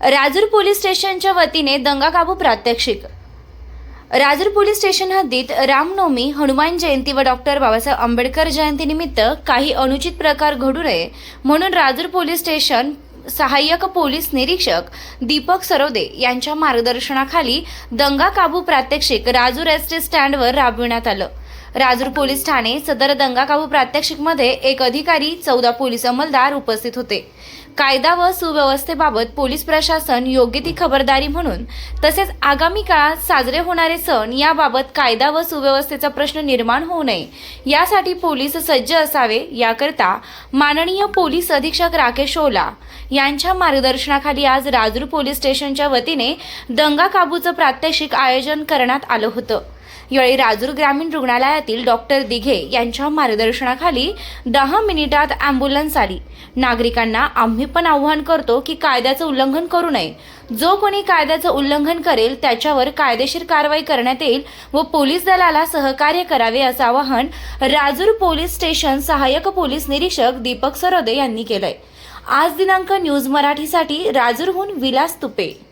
Rajur police स्टेशनच्या वतीने दंगा काबू प्रात्यक्षिक. राजूर पोलीस स्टेशन हद्दीत रामनवमी हनुमान जयंती व डॉक्टर बाबासाहेब आंबेडकर जयंतीनिमित्त काही अनुचित प्रकार घडू नये म्हणून राजूर पोलीस स्टेशन सहाय्यक पोलीस निरीक्षक दीपक सरोदे यांच्या मार्गदर्शनाखाली दंगा काबू प्रात्यक्षिक राजूर एस टी स्टँडवर राबविण्यात आलं. राजूर पोलीस ठाणे सदर दंगा काबू प्रात्यक्षिकमध्ये एक अधिकारी चौदा पोलीस अंमलदार उपस्थित होते. कायदा व सुव्यवस्थेबाबत पोलीस प्रशासन योग्य ती खबरदारी म्हणून तसेच आगामी काळात साजरे होणारे सण याबाबत कायदा व सुव्यवस्थेचा प्रश्न निर्माण होऊ नये यासाठी पोलीस सज्ज असावे. याकरता माननीय पोलीस अधीक्षक राकेश ओला यांच्या मार्गदर्शनाखाली आज राजूर पोलीस स्टेशनच्या वतीने दंगा काबूचं प्रात्यक्षिक आयोजन करण्यात आलं होतं. यावेळी राजूर ग्रामीण रुग्णालयातील डॉक्टर दिघे यांच्या मार्गदर्शनाखाली दहा मिनिटात अँब्युलन्स आली. नागरिकांना आम्ही पण आव्हान करतो की कायद्याचं उल्लंघन करू नये. जो कोणी कायद्याचं उल्लंघन करेल त्याच्यावर कायदेशीर कारवाई करण्यात येईल व पोलीस दलाला सहकार्य करावे असं आवाहन राजूर पोलीस स्टेशन सहाय्यक पोलीस निरीक्षक दीपक सरोदे यांनी केलंय. आज दिनांक न्यूज मराठीसाठी राजूरहून विलास तुपे.